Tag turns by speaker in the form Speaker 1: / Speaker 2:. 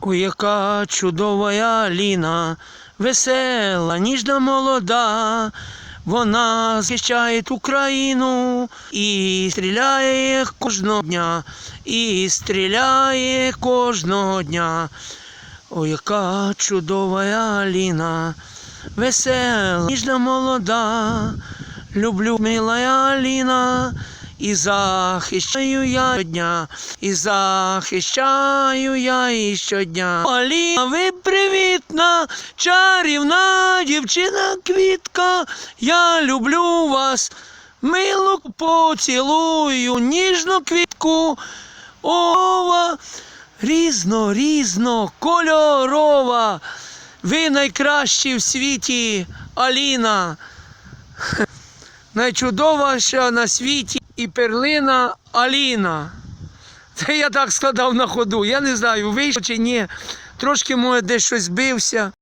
Speaker 1: Ой, яка чудова Аліна, весела, ніжна молода. Вона захищає Україну і стріляє кожного дня, і стріляє кожного дня. Ой, яка чудова Аліна, весела, ніжна молода. Люблю мила Аліна, і захищаю я щодня, і захищаю я і щодня. Аліна, ви привітна, чарівна дівчина квітка, я люблю вас, мило поцілую, ніжну квітку, ова, різно, різно, кольорова. Ви найкращі в світі, Аліна найчудовіша на світі і перлина Аліна. Це я так складав на ходу. Я не знаю, вийшло чи ні. Трошки може десь щось збився.